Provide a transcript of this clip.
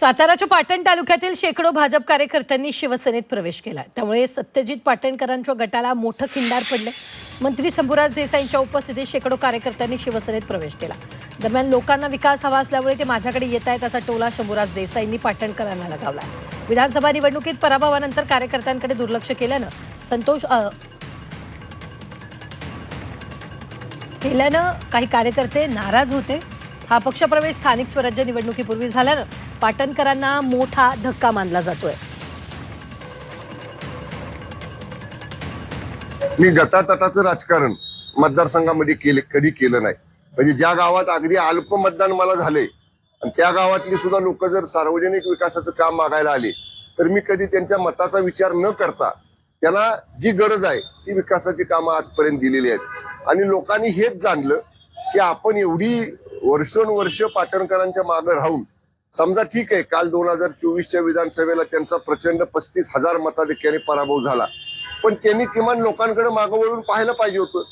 साताराच्या पाटण तालुक्यातील शेकडो भाजप कार्यकर्त्यांनी शिवसेनेत प्रवेश केला. त्यामुळे सत्यजित पाटणकरांच्या गटाला मोठं खिंडार पडले. मंत्री शंभूराज देसाईंच्या उपस्थितीत शेकडो कार्यकर्त्यांनी शिवसेनेत प्रवेश केला. दरम्यान लोकांना विकास हवा असल्यामुळे ते माझ्याकडे येत आहेत असा टोला शंभूराज देसाईंनी पाटणकरांना लगावला. विधानसभा निवडणुकीत पराभवानंतर कार्यकर्त्यांकडे दुर्लक्ष केल्यानं संतोष केल्यानं काही कार्यकर्ते नाराज होते. हा पक्षप्रवेश स्थानिक स्वराज्य निवडणुकीपूर्वी झाल्यानं पाटणकरांना मोठा धक्का मानला जातोय. मी गटातटाचं राजकारण मतदारसंघामध्ये केले कधी केलं नाही. म्हणजे ज्या गावात अगदी अल्प मतदान मला झाले आणि त्या गावातली सुद्धा लोक जर सार्वजनिक विकासाचं काम मागायला आले तर मी कधी त्यांच्या मताचा विचार न करता त्यांना जी गरज आहे ती विकासाची कामं आजपर्यंत दिलेली आहेत. आणि लोकांनी हेच जाणलं की आपण एवढी वर्षानुवर्ष पाटणकरांच्या मागे राहून समजा ठीक आहे काल दोन हजार चोवीसच्या विधानसभेला त्यांचा प्रचंड पस्तीस हजार मताधिक्याने पराभव झाला. पण त्यांनी किमान लोकांकडे मागं वळून पाहायला पाहिजे होतं.